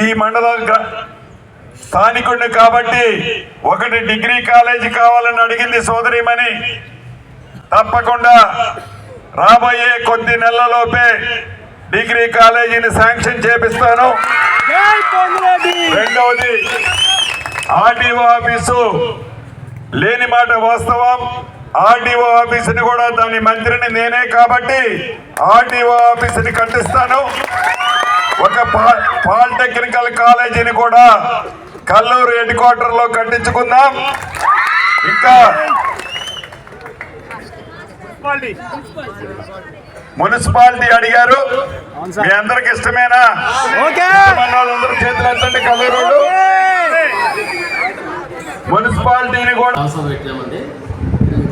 ఈ మండల స్థానికుడిని కాబట్టి ఒకటి డిగ్రీ కాలేజీ కావాలని అడిగింది సోదరిమని తప్పకుండా రాబోయే కొద్ది నెలలలోపే డిగ్రీ కాలేజీని శాంక్షన్ చేపిస్తాను. రెండవది ఆర్డీఓ ఆఫీసు. లేని మాట వాస్తవం. ఆర్డీఓ ఆఫీసుని కూడా దాని మంత్రిని నేనే కాబట్టి ఆర్డీఓ ఆఫీసుని కట్టిస్తాను. ఒక పాలిటెక్నికల్ కాలేజీని కూడా కల్లూరు హెడ్ క్వార్టర్లో కట్టించుకుందాం. ఇంకా మున్సిపాలిటీ. అడిగారు. మీ అందరికి ఇష్టమేనా? చేతులు ఎత్తండి కల్లూరు. మున్సిపాలిటీని కూడా పెట్టామండి.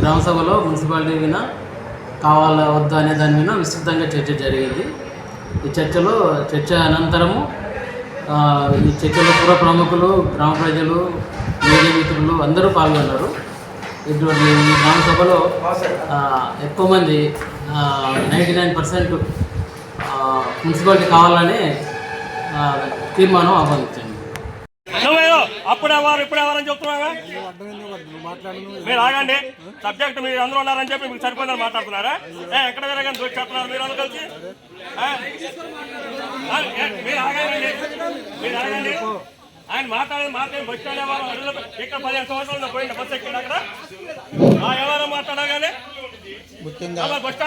గ్రామ సభలో మున్సిపాలిటీ మీద కావాలా వద్దా అనే దాని మీద విస్తృతంగా చర్చ జరిగింది. ఈ చర్చలో చర్చ అనంతరము ఈ చర్చలో పుర ప్రముఖులు గ్రామ ప్రజలు మీడియా మిత్రులు అందరూ పాల్గొన్నారు. ఇటువంటి ఈ గ్రామ సభలో ఎక్కువ మంది నైంటీ నైన్ పర్సెంట్ మున్సిపాలిటీ కావాలని తీర్మానం అవ్వండి నువ్వేదో అప్పుడే వారు ఇప్పుడే వారని చెప్తున్నావా మీరు ఆగండి. సబ్జెక్ట్ మీరు అందరూ ఉన్నారని చెప్పి మీకు సరిపోయిందని మాట్లాడుతున్నారా? ఏ ఎక్కడ కానీ దోచి చెప్తున్నారు మీరు అందరూ కలిసి. మీరు ఆగండి. మీరు ఆగండి. ఆయన మాట్లాడేది మాట్లాడి బస్ స్టాండ్ ఎవరు ఇక్కడ పదిహేను సంవత్సరాలు పోయింది బస్సు ఎక్కింది అక్కడ. ఆ ఎవరో మాట్లాడగానే బస్ బస్.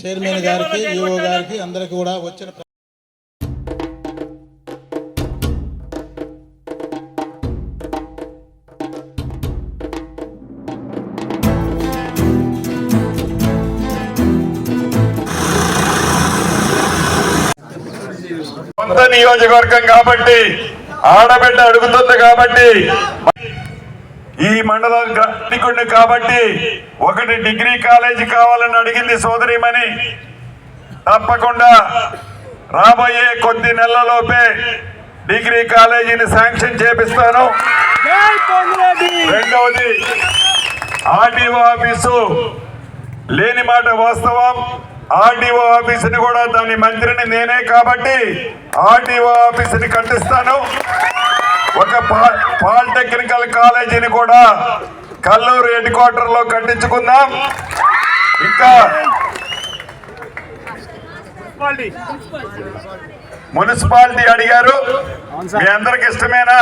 చైర్మన్ గారికి బస్ ఈఓ గారికి అందరికి కూడా వచ్చిన నియోజకవర్గం కాబట్టి ఆడబిడ్డ అడుగుతుంది కాబట్టి ఈ మండల గ్రామికుడిని కాబట్టి ఒకటి డిగ్రీ కాలేజీ కావాలని అడిగింది సోదరిమని తప్పకుండా రాబోయే కొద్ది నెలలలోపే డిగ్రీ కాలేజీని శాంక్షన్ చేపిస్తాను. రెండవది ఆర్డీఓ ఆఫీసు లేని మాట వాస్తవం. ఆర్డీఓ ఆఫీసుని కూడా దాని మంత్రిని నేనే కాబట్టి ఆర్డీఓ ఆఫీసుని కట్టిస్తాను. ఒక పాలిటెక్నికల్ కాలేజీని కూడా కల్లూరు హెడ్ క్వార్టర్లో కట్టించుకుందాం. ఇంకా మున్సిపాలిటీ. అడిగారు. మీ అందరికి ఇష్టమేనా?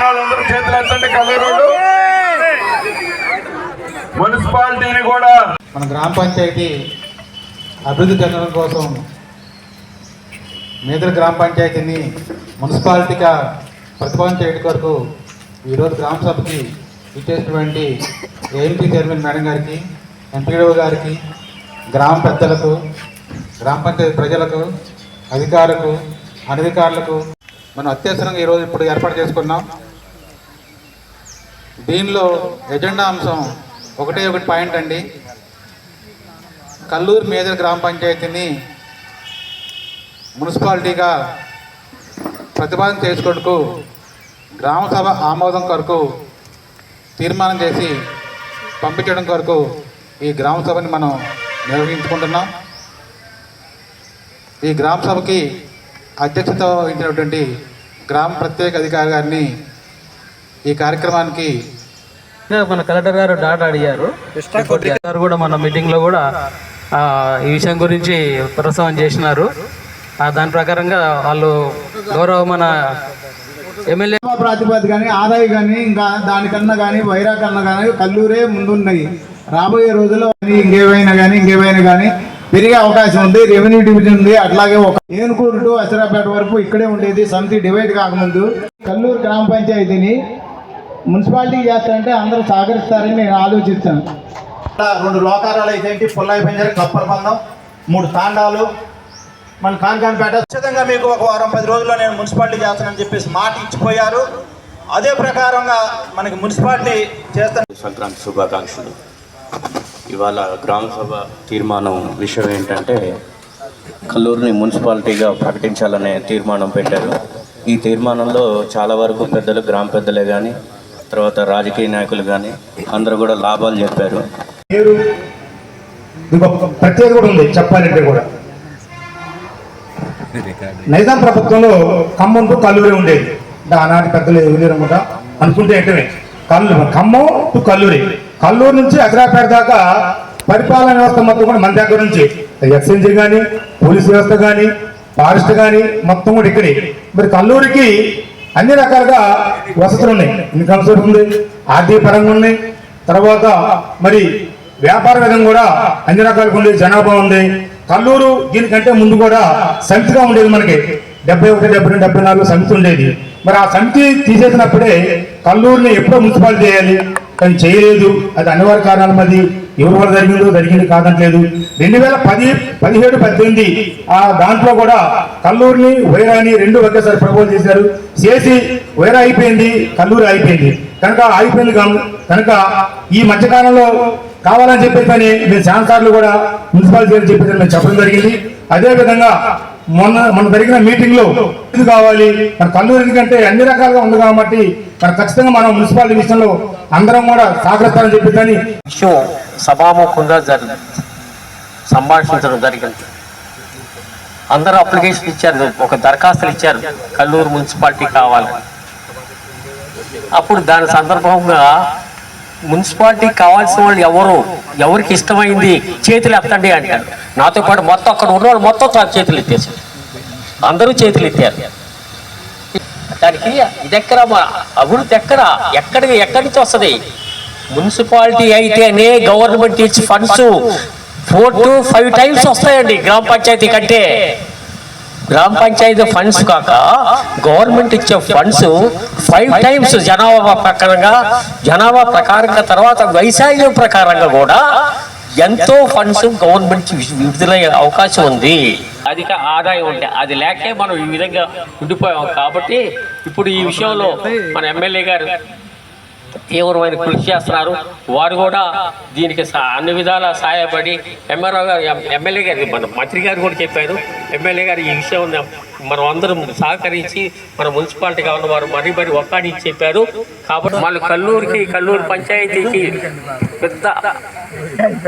వాళ్ళందరూ చేతులు ఎత్తండి కల్లూరు వాళ్ళు. మున్సిపాలిటీని కూడా మన గ్రామ పంచాయతీ అభివృద్ధి చెందడం కోసం మేదర గ్రామ పంచాయతీని మున్సిపాలిటీగా ప్రతిపాదన చేయడం కొరకు ఈరోజు గ్రామ సభకి ఇచ్చేసినటువంటి ఏఎంపీ చైర్మన్ మేడం గారికి ఎంపీడీఓ గారికి గ్రామ పెద్దలకు గ్రామ పంచాయతీ ప్రజలకు అధికారులకు అనధికారులకు మనం అత్యవసరంగా ఈరోజు ఇప్పుడు ఏర్పాటు చేసుకున్నాం. దీనిలో ఎజెండా అంశం ఒకటే ఒకటి పాయింట్ అండి. కల్లూరు మేదర్ గ్రామ పంచాయతీని మున్సిపాలిటీగా ప్రతిపాదన చేసుకొట్టుకు గ్రామ సభ ఆమోదం కొరకు తీర్మానం చేసి పంపించడం కొరకు ఈ గ్రామ సభని మనం నిర్వహించుకుంటున్నాం. ఈ గ్రామ సభకి అధ్యక్షత వహించినటువంటి గ్రామ ప్రత్యేక అధికారి గారిని ఈ కార్యక్రమానికి మన కలెక్టర్ గారు డాటా అడిగారు కూడా మన మీటింగ్లో కూడా ఈ విషయం గురించి ప్రసవం చేసినారు. దాని ప్రకారంగా వాళ్ళు గౌరవ మన ఎమ్మెల్యే ప్రాతిపదిక కానీ ఆదాయ కానీ ఇంకా దానికన్నా కానీ వైరా కన్నా కానీ కల్లూరే ముందున్నాయి. రాబోయే రోజుల్లో ఇంకేమైనా కానీ ఇంకేమైనా కానీ పెరిగే అవకాశం ఉంది రెవెన్యూ డివిజన్ ఉంది. అట్లాగే ఒక ఏనుకూరు టు అసరాపేట వరకు ఇక్కడే ఉండేది సమితి డివైడ్ కాకముందు. కల్లూరు గ్రామ పంచాయతీని మున్సిపాలిటీ చేస్తారంటే అందరూ సహకరిస్తారని నేను ఆలోచిస్తాను. రెండు లోకారాలు అయితే ఏంటి? పుల్లయ్య పంజర కప్పల బంధం మూడు తాండాలు. మన కాంకాన్పేట ఖచ్చితంగా మీకు ఒక వారం పది రోజుల్లో నేను మున్సిపాలిటీ చేస్తానని చెప్పేసి మాట ఇచ్చిపోయారు. అదే ప్రకారంగా మనకి మున్సిపాలిటీ చేస్తాను. సంక్రాంతి శుభాకాంక్షలు. ఇవాళ గ్రామ సభ తీర్మానం విషయం ఏంటంటే కల్లూరుని మున్సిపాలిటీగా ప్రకటించాలనే తీర్మానం పెట్టారు. ఈ తీర్మానంలో చాలా వరకు పెద్దలు గ్రామ పెద్దలే కానీ తర్వాత రాజకీయ నాయకులు కానీ అందరూ కూడా లాభాలు చెప్పారు. పేరు? ఇంకొక ప్రత్యేకత కూడా ఉంది చెప్పాలంటే కూడా. నైజాం ప్రభుత్వంలో ఖమ్మం టు కల్లూరి ఉండేది. అంటే ఆనాటి పెద్దలు ఎవరు అనుకుంటే ఏంటనే కల్లూరు ఖమ్మం టు కల్లూరి. కల్లూరు నుంచి అగ్రాపేట దాకా పరిపాలన వ్యవస్థ మొత్తం కూడా మన దగ్గర నుంచి. ఎక్స్చేంజ్ కానీ పోలీస్ వ్యవస్థ కానీ ఫారెస్ట్ కానీ మొత్తం కూడా ఇక్కడే. మరి కల్లూరికి అన్ని రకాలుగా వసతులు ఉన్నాయి. ఇన్కమ్ సోర్స్ ఉంది ఆర్థిక పరంగా ఉన్నాయి. తర్వాత మరి వ్యాపార విధంగా కూడా అన్ని రకాలుగా ఉండేది జనాభా ఉంది కల్లూరు దీనికంటే ముందు కూడా సమితిగా ఉండేది మనకి. డెబ్బై ఒకటి డెబ్బై రెండు డెబ్బై నాలుగు సమితి ఉండేది. మరి ఆ సమితి తీసేసినప్పుడే కల్లూరుని ఎప్పుడో మున్సిపాలిటీ చేయాలి. కానీ చేయలేదు. అది అనివార్య కారణాల మధ్య ఎవరి వల్ల జరిగిందో జరిగింది కాదంటలేదు. రెండు వేల పది పదిహేడు పద్దెనిమిది ఆ దాంట్లో కూడా కల్లూరిని వైరాని రెండు ఒకేసారి ప్రపోజ్ చేశారు. చేసి వైరా అయిపోయింది కల్లూరు అయిపోయింది. కనుక అయిపోయింది కను- కనుక ఈ మధ్యకాలంలో కావాలని చెప్పేసి మేము చాలా సార్లు కూడా మున్సిపాలిటీ చెప్పేసి మేము చెప్పడం జరిగింది. అదేవిధంగా మొన్న మొన్న జరిగిన మీటింగ్లో ఇది కావాలి. మన కల్లూరు ఎందుకంటే అన్ని రకాలుగా ఉంది కాబట్టి మరి ఖచ్చితంగా మనం మున్సిపాలిటీ విషయంలో అందరం కూడా సహకరిస్తారని చెప్పేసి విషయం సభాముఖంగా జరిగింది. సంభాషించడం జరిగింది. అందరూ అప్లికేషన్ ఇచ్చారు. ఒక దరఖాస్తులు ఇచ్చారు. కల్లూరు మున్సిపాలిటీ కావాలని అప్పుడు దాని సందర్భంగా మున్సిపాలిటీ కావాల్సిన వాళ్ళు ఎవరు? ఎవరికి ఇష్టమైంది? చేతులు ఎత్తండి అంటారు. నాతో పాటు మొత్తం అక్కడ ఉన్న వాళ్ళు మొత్తం చేతులు ఎత్తేసారు అందరూ చేతులు ఎత్తారు. దానికి ఇది ఎక్కడ మా అభివృద్ధి ఎక్కడ? ఎక్కడ ఎక్కడి నుంచి వస్తుంది? మున్సిపాలిటీ అయితేనే గవర్నమెంట్ ఇచ్చి funds four to five times వస్తాయండి గ్రామ పంచాయతీ కంటే. గ్రామ పంచాయతీ ఫండ్స్ కాక గవర్నమెంట్ ఇచ్చే ఫండ్స్ ఫైవ్ టైమ్స్ జనాభా ప్రకారంగా జనాభా ప్రకారంగా తర్వాత వైశాల్యం ప్రకారంగా కూడా ఎంతో ఫండ్స్ గవర్నమెంట్ విడుదలయ్యే అవకాశం ఉంది. అధిక ఆదాయం ఉంటే అది లేకే మనం ఈ విధంగా ఉండిపోయాం కాబట్టి ఇప్పుడు ఈ విషయంలో మన ఎమ్మెల్యే గారు తీవ్రమైన కృషి చేస్తున్నారు. వారు కూడా దీనికి అన్ని విధాల సహాయపడి ఎంఆర్ఓ గారు ఎమ్మెల్యే గారు మన మంత్రి గారు కూడా చెప్పారు. ఎమ్మెల్యే గారు ఈ విషయం మనం అందరం సహకరించి మన మున్సిపాలిటీ గవర్నర్ వారు మరీ మరీ ఒక్కడికి చెప్పారు. కాబట్టి వాళ్ళు కల్లూరికి కల్లూరు పంచాయతీకి పెద్ద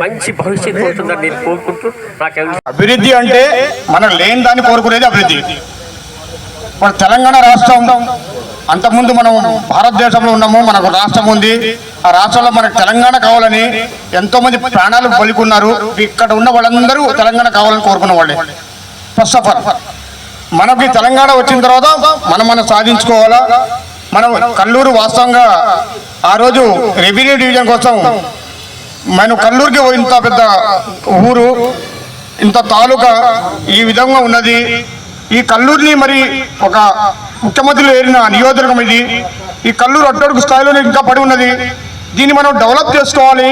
మంచి భవిష్యత్తు ఉంటుందని నేను కోరుకుంటూ నాకు అభివృద్ధి అంటే మనం లేని దాన్ని కోరుకునేది అభివృద్ధి. ఇప్పుడు తెలంగాణ రాష్ట్రం అంతకుముందు మనం భారతదేశంలో ఉన్నాము మనకు రాష్ట్రం ఉంది. ఆ రాష్ట్రంలో మనకు తెలంగాణ కావాలని ఎంతో మంది ప్రాణాలు బలికున్నారు ఇక్కడ ఉన్న వాళ్ళందరూ తెలంగాణ కావాలని కోరుకున్న వాళ్ళే. ఫస్ట్ ఆఫ్ ఆల్ మనకి తెలంగాణ వచ్చిన తర్వాత మనం మనం సాధించుకోవాలా? మనం కల్లూరు వాస్తవంగా ఆ రోజు రెవెన్యూ డివిజన్ కోసం మనం కల్లూరుకి ఇంత పెద్ద ఊరు ఇంత తాలూకా ఈ విధంగా ఉన్నది. ఈ కల్లూరిని మరి ఒక ముఖ్యమంత్రులు ఏరిన నియోజకవర్గం ఇది. ఈ కల్లూరు అట్టడుగు స్థాయిలోనే ఇంకా పడి ఉన్నది. దీన్ని మనం డెవలప్ చేసుకోవాలి.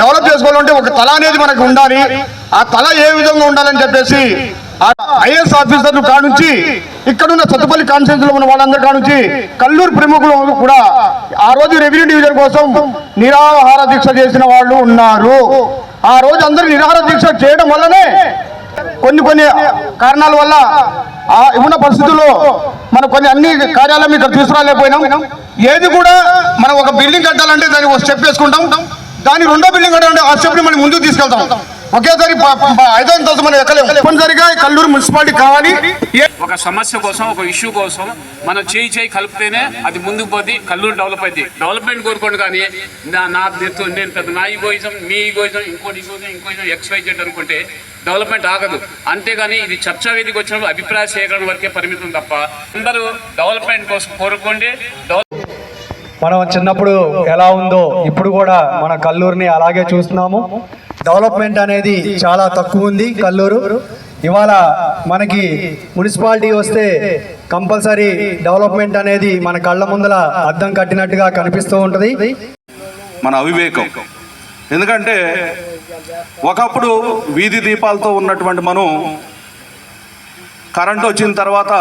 డెవలప్ చేసుకోవాలంటే ఒక తల అనేది మనకు ఉండాలి. ఆ తల ఏ విధంగా ఉండాలని చెప్పేసి ఐఏఎస్ ఆఫీసర్లు కానుంచి ఇక్కడున్న సత్తుపల్లి కాన్స్టిట్యూన్స్ ఉన్న వాళ్ళందరూ కానుంచి కల్లూరు ప్రముఖులు కూడా ఆ రోజు రెవెన్యూ డివిజన్ కోసం నిరాహార దీక్ష చేసిన వాళ్ళు ఉన్నారు. ఆ రోజు అందరూ నిరాహార దీక్ష చేయడం వల్లనే కొన్ని కొన్ని కారణాల వల్ల ఉన్న పరిస్థితుల్లో మనం కొన్ని అన్ని కార్యాలయం ఇక్కడ తీసుకురాలేకపోయినాం. ఏది కూడా మనం ఒక బిల్డింగ్ కట్టాలంటే దానికి ఒక స్టెప్ వేసుకుంటాం. దాని రెండో బిల్డింగ్ కట్టాలంటే ఆ స్టెప్ని మనం ముందుకు తీసుకెళ్తాం. ఒకేసారి ఐదో అంతస్తు మనం ఎక్కలేము. తప్పనిసరిగా ఈ కల్లూరు మున్సిపాలిటీ కావాలి. ఏ- ఒక సమస్య కోసం ఒక ఇష్యూ కోసం మనం చేయి చేయి కలిపితేనే అది ముందుకు పోతే కల్లూరు డెవలప్ అయింది డెవలప్మెంట్ కోరుకోండి కానీ నా నా నేను పెద్ద నా ఈగోయిజం మీ ఈగోయిజం ఇంకోటి ఈగోయిజం ఇంకోయిజం ఎక్స్ వై జెడ్ అనుకుంటే డెవలప్మెంట్ ఆగదు. అంతేగాని ఇది చర్చా వేదిక వచ్చినప్పుడు అభిప్రాయ సేకరణ వరకే పరిమితం తప్ప అందరూ డెవలప్మెంట్ కోసం కోరుకోండి. మనం చిన్నప్పుడు ఎలా ఉందో ఇప్పుడు కూడా మన కల్లూరుని అలాగే చూస్తున్నాము. డెవలప్మెంట్ అనేది చాలా తక్కువ ఉంది కల్లూరు. ఇవాళ మనకి మున్సిపాలిటీ వస్తే కంపల్సరీ డెవలప్మెంట్ అనేది మన కళ్ళ ముందల అద్దం కట్టినట్టుగా కనిపిస్తూ ఉంటుంది. మన అవివేకం. ఎందుకంటే ఒకప్పుడు వీధి దీపాలతో ఉన్నటువంటి మనం కరెంట్ వచ్చిన తర్వాత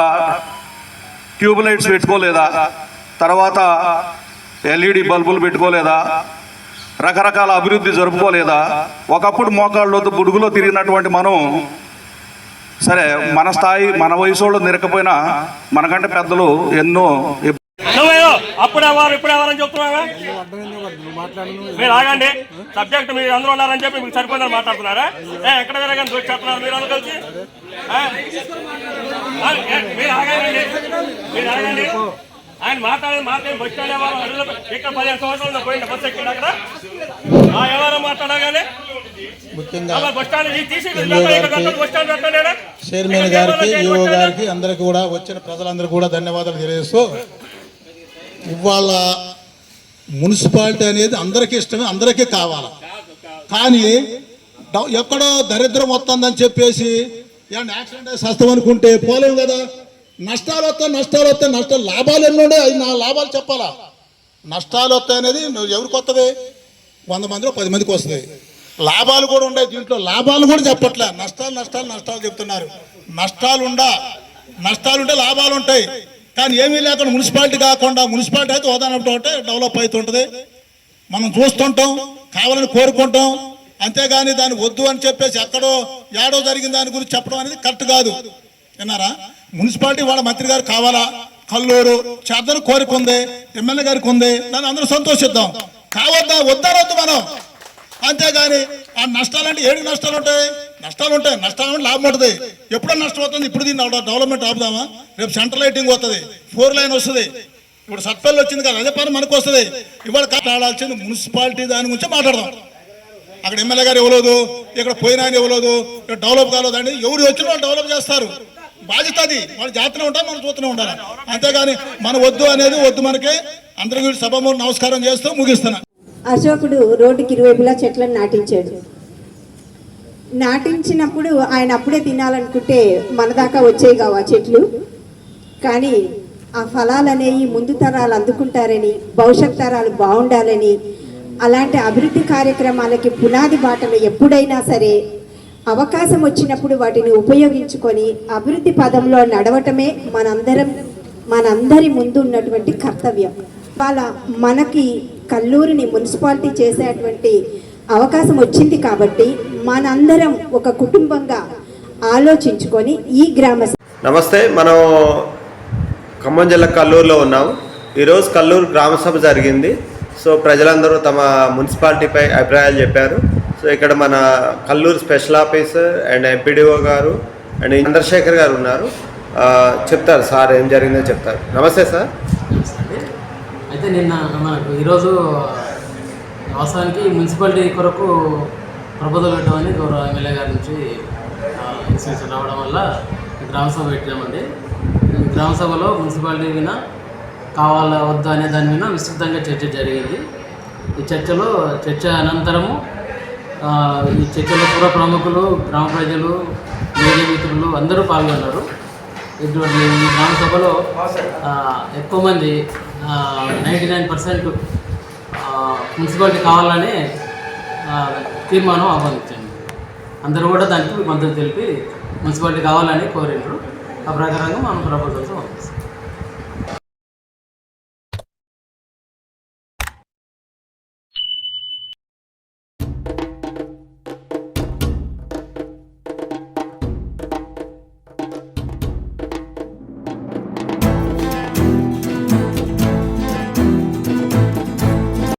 ట్యూబ్ లైట్స్ పెట్టుకోలేదా? తర్వాత ఎల్ఈడి బల్బులు పెట్టుకోలేదా? రకరకాల అభివృద్ధి జరుపుకోలేదా? ఒకప్పుడు మోకాళ్ళతో బుడుగులో తిరిగినటువంటి మనం సరే మన స్థాయి మన వయసు వాళ్ళు నిరకపోయినా మనకంటే పెద్దలు ఎన్నో అప్పుడేవారు ఇప్పుడేవారని చెప్తున్నారా ఇప్పుడే మీరు ఆగండి. సబ్జెక్ట్ మీరు అందరూ ఉన్నారని చెప్పి మీకు సరిపోయిందని మాట్లాడుతున్నారా? ఎక్కడ వేరే చూసి చెప్తున్నారు మీరు అందరూ కలిసి? మీరు ఆగండి. మీరు ఆగండి. ఆయన మాట్లాడేది మాట్లాడి బస్ స్టాండ్ ఎవరు ఇక్కడ పదిహేను సంవత్సరాలు పోయింది బస్సు ఎక్కింది అక్కడ. ఆ, ఎవరో మాట్లాడగానే బస్ స్టాండ్ తీసి బస్ స్టాండ్. చైర్మన్ గారికి ఈఓ గారికి అందరికి కూడా వచ్చిన ప్రజలందరూ కూడా ధన్యవాదాలు తెలియజేస్తూ ఇవాళ మున్సిపాలిటీ అనేది అందరికీ ఇష్టమే అందరికీ కావాలి. కానీ ఎక్కడో దరిద్రం వస్తుందని చెప్పేసి ఏమన్నా యాక్సిడెంట్ సస్తం అనుకుంటే పోలేం కదా. నష్టాలు వస్తాయి నష్టాలు వస్తాయి నష్టాలు లాభాలు ఎన్ని ఉండే అవి నా లాభాలు చెప్పాలా? నష్టాలు వస్తాయి అనేది నువ్వు ఎవరికి వస్తుంది వంద మందిలో పది మందికి వస్తుంది. లాభాలు కూడా ఉన్నాయి దీంట్లో లాభాలు కూడా చెప్పట్లే. నష్టాలు నష్టాలు నష్టాలు చెప్తున్నారు. నష్టాలు ఉండా నష్టాలు ఉంటే లాభాలు ఉంటాయి. కానీ ఏమీ లేకుండా మున్సిపాలిటీ కాకుండా మున్సిపాలిటీ అయితే హోదానప్పుడు అంటే డెవలప్ అవుతుంటుంది. మనం చూస్తుంటాం కావాలని కోరుకుంటాం. అంతేగాని దాన్ని వద్దు అని చెప్పేసి ఎక్కడో ఏడో జరిగిన దాని గురించి చెప్పడం అనేది కరెక్ట్ కాదు. విన్నారా? మున్సిపాలిటీ వాళ్ళ మంత్రి గారు కావాలా? కల్లూరు చేద్దని కోరిక ఉంది ఎమ్మెల్యే గారికి ఉంది. దాన్ని అందరూ సంతోషిద్దాం. కావద్దా వద్దారొద్దు మనం? అంతేగాని ఆ నష్టాలు అంటే ఏడు నష్టాలు ఉంటాయి. నష్టాలు ఉంటాయి నష్టాలు అంటే లాభం ఉంటుంది. ఎప్పుడో నష్టం అవుతుంది ఇప్పుడు దీన్ని డెవలప్మెంట్ ఆపుదామా? రేపు సెంట్రల్ లైటింగ్ వస్తుంది ఫోర్ లైన్ వస్తుంది. ఇప్పుడు సత్పల్లి వచ్చింది కదా అదే పని మనకు వస్తుంది. ఇవాళ మాట్లాడాల్సింది మున్సిపాలిటీ దాని గురించి మాట్లాడదాం. అక్కడ ఎమ్మెల్యే గారు ఇవ్వలేదు ఇక్కడ పోయిన ఆయన ఇవ్వలేదు ఇక్కడ డెవలప్ కాలేదు అండి ఎవరు వచ్చిన వాళ్ళు డెవలప్ చేస్తారు. బాధ్యత అది. వాళ్ళు జాతర ఉంటాం మనం చూస్తూనే ఉండాలి. అంతేగాని మన వద్దు అనేది వద్దు మనకి. అందరికీ సభ నమస్కారం చేస్తూ ముగిస్తున్నా. అశోకుడు రోడ్డుకి ఇరువైపులా చెట్లను నాటించాడు. నాటించినప్పుడు ఆయన అప్పుడే తినాలనుకుంటే మన దాకా వచ్చేవి కావు ఆ చెట్లు. కానీ ఆ ఫలాలు అనేవి ముందు తరాలు అందుకుంటారని భవిష్యత్ తరాలు బాగుండాలని అలాంటి అభివృద్ధి కార్యక్రమాలకి పునాది బాటలు ఎప్పుడైనా సరే అవకాశం వచ్చినప్పుడు వాటిని ఉపయోగించుకొని అభివృద్ధి పదంలో నడవటమే మనందరం మనందరి ముందు ఉన్నటువంటి కర్తవ్యం. వాళ్ళ మనకి కల్లూరిని మున్సిపాలిటీ చేసేటువంటి అవకాశం వచ్చింది కాబట్టి మనందరం ఒక కుటుంబంగా ఆలోచించుకొని ఈ గ్రామ నమస్తే మనం ఖమ్మం జిల్లా కల్లూరులో ఉన్నాం. ఈరోజు కల్లూరు గ్రామ సభ జరిగింది. సో ప్రజలందరూ తమ మున్సిపాలిటీపై అభిప్రాయాలు చెప్పారు. సో ఇక్కడ మన Kalluru special officer and MPDO గారు అండ్ చంద్రశేఖర్ గారు ఉన్నారు. చెప్తారు సార్ ఏం జరిగిందో చెప్తారు. నమస్తే సార్. అండి అయితే నిన్న మనకు ఈరోజు వ్యవసాయానికి మున్సిపాలిటీ కొరకు ప్రబోధం పెట్టమని గౌరవ ఎమ్మెల్యే గారి నుంచి ఇన్స్ట్రక్షన్ రావడం వల్ల గ్రామసభ గ్రామ సభ పెట్టామండి. ఈ గ్రామ సభలో మున్సిపాలిటీ మీద కావాలా వద్దా అనే దాని మీద విస్తృతంగా చర్చ జరిగింది. ఈ చర్చలో చర్చ అనంతరము ఈ చర్చలో పూర్వ ప్రముఖులు గ్రామ ప్రజలు మీడియా మిత్రులు అందరూ పాల్గొన్నారు. ఇటువంటి ఈ గ్రామ సభలో ఎక్కువ మంది నైంటీ నైన్ పర్సెంట్ మున్సిపాలిటీ కావాలని తీర్మానం ఆహ్వానించండి అందరూ కూడా దానికి మద్దతు తెలిపి మున్సిపాలిటీ కావాలని కోరిండ్రు ఆ ప్రకారంగా మనం ప్రపోజల్స్ పంపిస్తాం